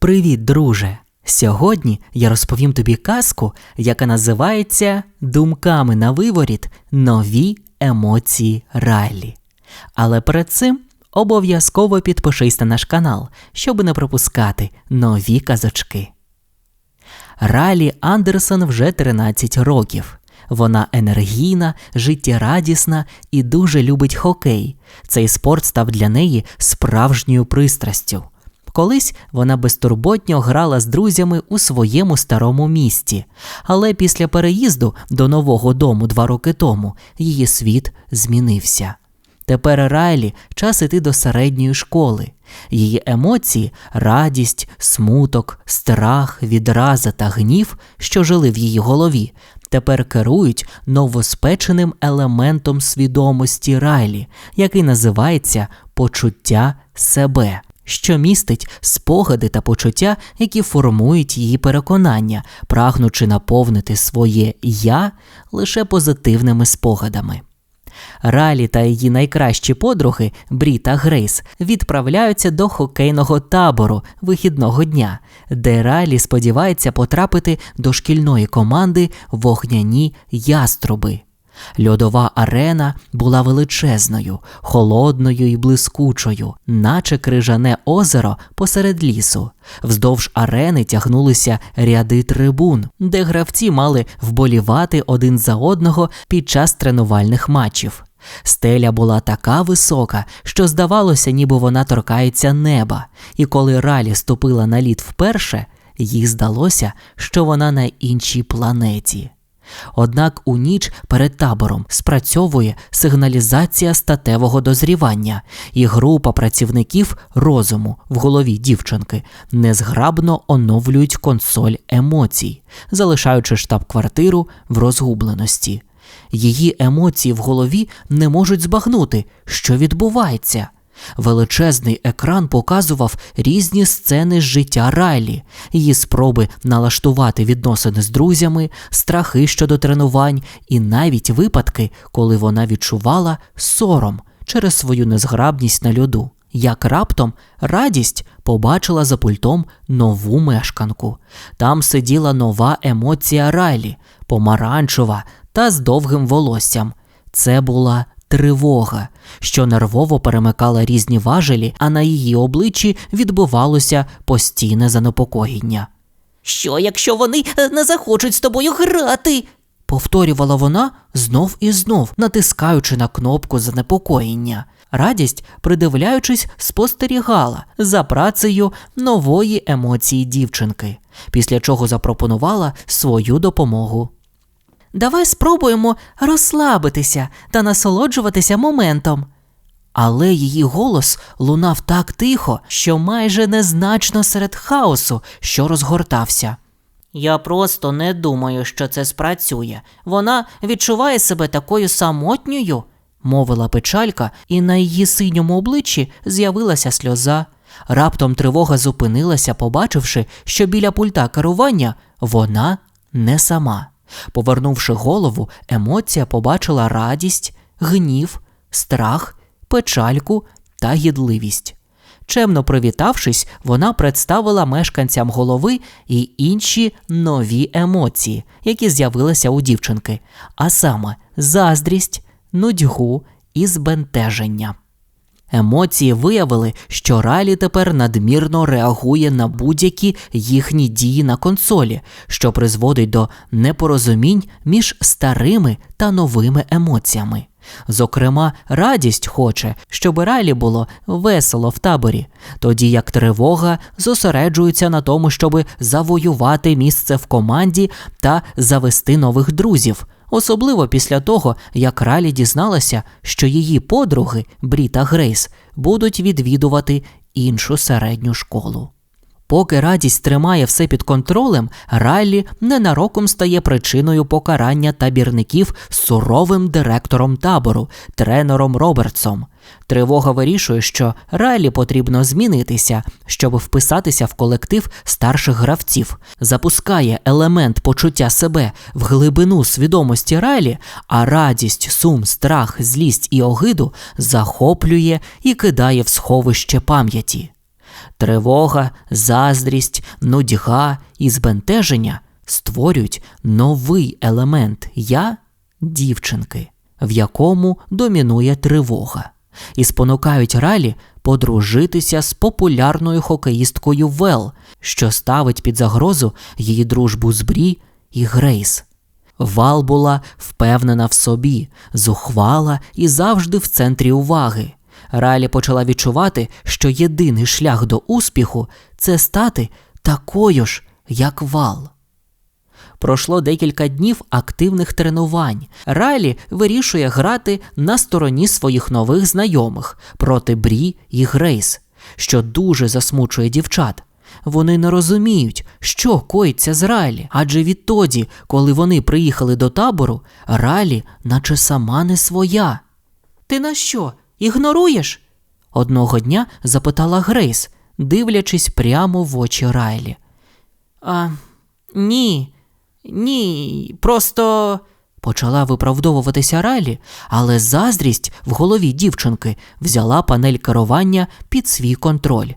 Привіт, друже! Сьогодні я розповім тобі казку, яка називається Думками на виворіт нові емоції Райлі. Але перед цим обов'язково підпишись на наш канал, щоб не пропускати нові казочки. Ралі Андерсон вже 13 років. Вона енергійна, життєрадісна і дуже любить хокей. Цей спорт став для неї справжньою пристрастю. Колись вона безтурботньо грала з друзями у своєму старому місті, але після переїзду до нового дому два роки тому її світ змінився. Тепер Райлі час іти до середньої школи. Її емоції, радість, смуток, страх, відраза та гнів, що жили в її голові, тепер керують новоспеченим елементом свідомості Райлі, який називається почуття себе. Що містить спогади та почуття, які формують її переконання, прагнучи наповнити своє я лише позитивними спогадами. Ралі та її найкращі подруги Брі та Грейс відправляються до хокейного табору вихідного дня, де Ралі сподівається потрапити до шкільної команди вогняні яструби. Льодова арена була величезною, холодною і блискучою, наче крижане озеро посеред лісу. Вздовж арени тягнулися ряди трибун, де гравці мали вболівати один за одного під час тренувальних матчів. Стеля була така висока, що здавалося, ніби вона торкається неба, і коли Ралі ступила на лід вперше, їй здалося, що вона на іншій планеті. Однак у ніч перед табором спрацьовує сигналізація статевого дозрівання, і група працівників розуму в голові дівчинки незграбно оновлюють консоль емоцій, залишаючи штаб-квартиру в розгубленості. Її емоції в голові не можуть збагнути, що відбувається. Величезний екран показував різні сцени з життя Райлі, її спроби налаштувати відносини з друзями, страхи щодо тренувань і навіть випадки, коли вона відчувала сором через свою незграбність на льоду. Як раптом радість побачила за пультом нову мешканку. Там сиділа нова емоція Райлі, помаранчева та з довгим волоссям. Це була тривога, що нервово перемикала різні важелі, а на її обличчі відбувалося постійне занепокоєння. Що, якщо вони е, не захочуть з тобою грати? Повторювала вона знов і знов, натискаючи на кнопку занепокоєння. Радість, придивляючись, спостерігала за працею нової емоції дівчинки, після чого запропонувала свою допомогу. Давай спробуємо розслабитися та насолоджуватися моментом. Але її голос лунав так тихо, що майже незначно серед хаосу, що розгортався. Я просто не думаю, що це спрацює. Вона відчуває себе такою самотньою, мовила печалька, і на її синьому обличчі з'явилася сльоза. Раптом тривога зупинилася, побачивши, що біля пульта керування вона не сама. Повернувши голову, емоція побачила радість, гнів, страх, печальку та гідливість. Чемно привітавшись, вона представила мешканцям голови і інші нові емоції, які з'явилися у дівчинки, а саме заздрість, нудьгу і збентеження. Емоції виявили, що Ралі тепер надмірно реагує на будь-які їхні дії на консолі, що призводить до непорозумінь між старими та новими емоціями. Зокрема, радість хоче, щоб Ралі було весело в таборі, тоді як тривога зосереджується на тому, щоб завоювати місце в команді та завести нових друзів особливо після того, як Ралі дізналася, що її подруги Бріта Грейс будуть відвідувати іншу середню школу. Поки радість тримає все під контролем, Райлі ненароком стає причиною покарання табірників суровим директором табору, тренером Робертсом. Тривога вирішує, що Райлі потрібно змінитися, щоб вписатися в колектив старших гравців, запускає елемент почуття себе в глибину свідомості Райлі, а радість, сум, страх, злість і огиду захоплює і кидає в сховище пам'яті. Тривога, заздрість, нудьга і збентеження створюють новий елемент я дівчинки, в якому домінує тривога, і спонукають Ралі подружитися з популярною хокеїсткою Вел, що ставить під загрозу її дружбу з Брі і Грейс. Вал була впевнена в собі, зухвала і завжди в центрі уваги. Ралі почала відчувати, що єдиний шлях до успіху це стати такою ж, як вал. Пройшло декілька днів активних тренувань. Райлі вирішує грати на стороні своїх нових знайомих проти Брі і Грейс, що дуже засмучує дівчат. Вони не розуміють, що коїться з Райлі, адже відтоді, коли вони приїхали до табору, Райлі наче сама не своя. Ти на що? Ігноруєш? Одного дня запитала Грейс, дивлячись прямо в очі Райлі. А ні, ні, просто. Почала виправдовуватися Райлі, але заздрість в голові дівчинки взяла панель керування під свій контроль.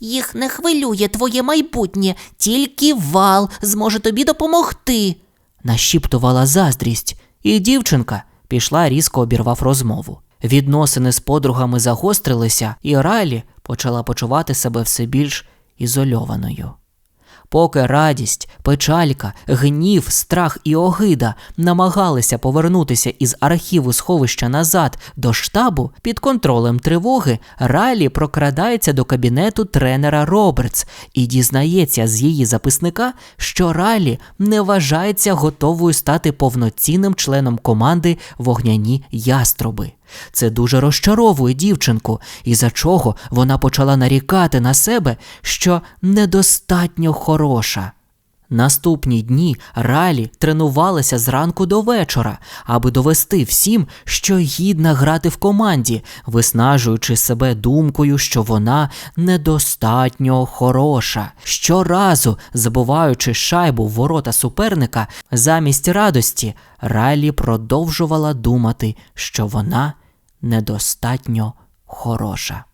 Їх не хвилює твоє майбутнє, тільки вал зможе тобі допомогти. Нашіптувала заздрість, і дівчинка пішла різко обірвав розмову. Відносини з подругами загострилися, і Райлі почала почувати себе все більш ізольованою. Поки радість, печалька, гнів, страх і огида намагалися повернутися із архіву сховища назад до штабу під контролем тривоги, Райлі прокрадається до кабінету тренера Робертс і дізнається з її записника, що Райлі не вважається готовою стати повноцінним членом команди вогняні яструби. Це дуже розчаровує дівчинку, і за чого вона почала нарікати на себе, що недостатньо хороша. Наступні дні Ралі тренувалася зранку до вечора, аби довести всім, що гідна грати в команді, виснажуючи себе думкою, що вона недостатньо хороша. Щоразу, забуваючи шайбу в ворота суперника, замість радості, Ралі продовжувала думати, що вона недостатньо хороша.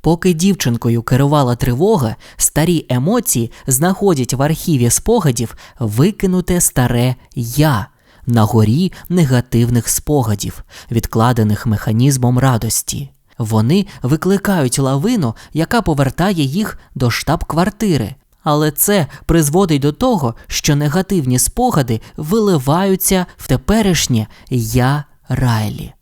Поки дівчинкою керувала тривога, старі емоції знаходять в архіві спогадів викинуте старе я на горі негативних спогадів, відкладених механізмом радості. Вони викликають лавину, яка повертає їх до штаб-квартири. Але це призводить до того, що негативні спогади виливаються в теперішнє я Райлі.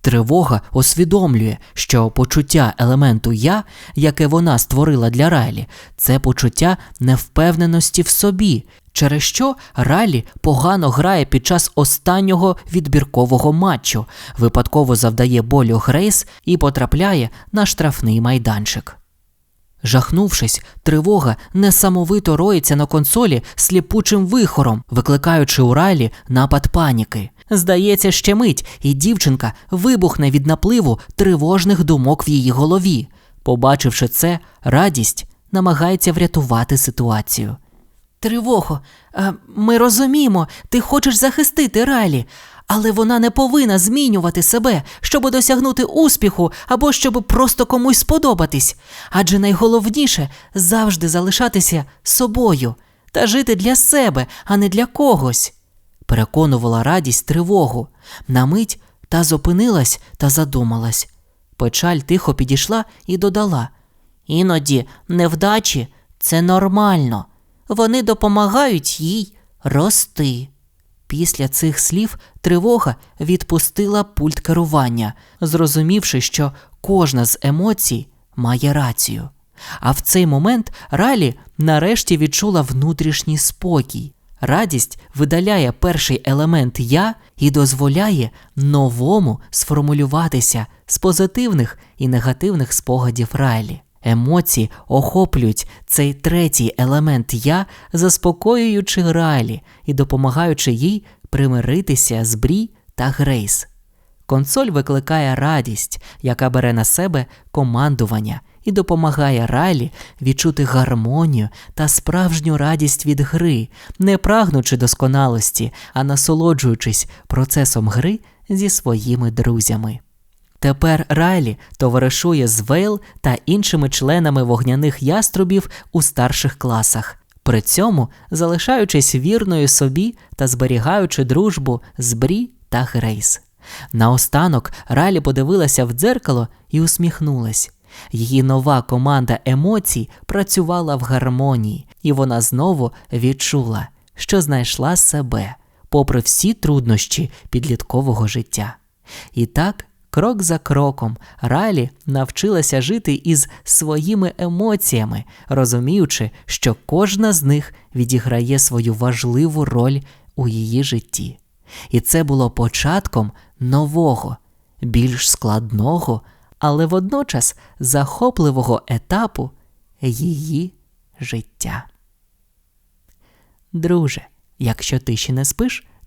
Тривога усвідомлює, що почуття елементу я, яке вона створила для Райлі, це почуття невпевненості в собі, через що Райлі погано грає під час останнього відбіркового матчу, випадково завдає болю Грейс і потрапляє на штрафний майданчик. Жахнувшись, тривога несамовито роїться на консолі сліпучим вихором, викликаючи у Райлі напад паніки. Здається, ще мить, і дівчинка вибухне від напливу тривожних думок в її голові. Побачивши це, радість намагається врятувати ситуацію. Тривого, ми розуміємо, ти хочеш захистити Райлі, але вона не повинна змінювати себе, щоб досягнути успіху або щоб просто комусь сподобатись. Адже найголовніше завжди залишатися собою та жити для себе, а не для когось. Переконувала радість тривогу. На мить та зупинилась та задумалась. Печаль тихо підійшла і додала Іноді невдачі це нормально. Вони допомагають їй рости. Після цих слів тривога відпустила пульт керування, зрозумівши, що кожна з емоцій має рацію. А в цей момент Ралі нарешті відчула внутрішній спокій. Радість видаляє перший елемент я і дозволяє новому сформулюватися з позитивних і негативних спогадів Райлі. Емоції охоплюють цей третій елемент я, заспокоюючи Райлі і допомагаючи їй примиритися з Брі та Грейс. Консоль викликає радість, яка бере на себе командування і допомагає Райлі відчути гармонію та справжню радість від гри, не прагнучи досконалості, а насолоджуючись процесом гри зі своїми друзями. Тепер Райлі товаришує з Вейл та іншими членами вогняних яструбів у старших класах, при цьому залишаючись вірною собі та зберігаючи дружбу з Брі та Грейс. Наостанок Райлі подивилася в дзеркало і усміхнулась. Її нова команда емоцій працювала в гармонії, і вона знову відчула, що знайшла себе, попри всі труднощі підліткового життя. І так, крок за кроком, Райлі навчилася жити із своїми емоціями, розуміючи, що кожна з них відіграє свою важливу роль у її житті. І це було початком нового, більш складного, але водночас захопливого етапу її життя. Друже, якщо ти ще не спиш,